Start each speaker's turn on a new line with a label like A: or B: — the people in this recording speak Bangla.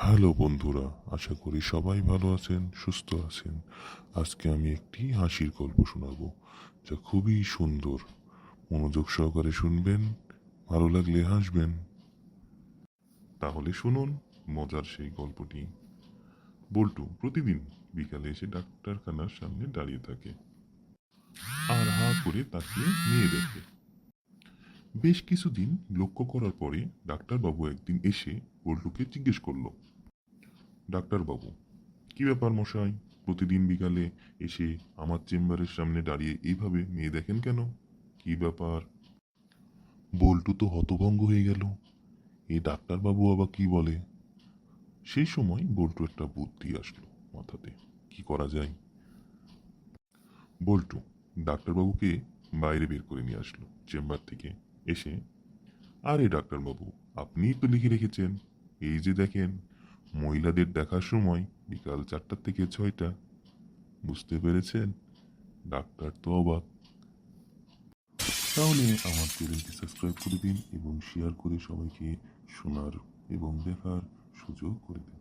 A: হ্যালো বন্ধুরা, আশা করি সবাই ভালো আছেন, সুস্থ আছেন। আজকে আমি একটি হাসির গল্প শোনাবো, যা খুবই সুন্দর। মনোযোগ সহকারে শুনবেন, ভালো লাগলে হাসবেন। তাহলে শুনুন মজার সেই গল্পটি। বল্টু প্রতিদিন বিকালে এসে ডাক্তারখানার সামনে দাঁড়িয়ে থাকে। আর হা করে তাকিয়ে নিয়ে দেখে। বেশ কিছুদিন লক্ষ্য করার পরে ডাক্তারবাবু একদিন এসে বল্টুকে জিজ্ঞেস করল, ডাক্তারবাবু, কি ব্যাপার মশাই? প্রতিদিন বিকালে এসে আমার চেম্বারের সামনে দাঁড়িয়ে এইভাবে মেয়ে দেখেন কেন? কি ব্যাপার? বল্টু তো হতভঙ্গ হয়ে গেল। এই ডাক্তারবাবু আবার কি বলে? সেই সময় বল্টু একটা বুদ্ধি আসলো মাথাতে। কি করা যায়? বল্টু ডাক্তারবাবুকে বাইরে বের করে নিয়ে আসলো চেম্বার থেকে। এসে, আরে ডাক্তারবাবু, আপনিই তো লিখে রেখেছেন। এই যে দেখেন, মহিলাদের দেখার সময় বিকাল চারটা থেকে ছয়টা। বুঝতে পেরেছেন? ডাক্তার তো অবাক। তাহলে আমার চ্যানেলটি সাবস্ক্রাইব করে দিন এবং শেয়ার করে সবাইকে শোনার এবং দেখার সুযোগ করে দিন।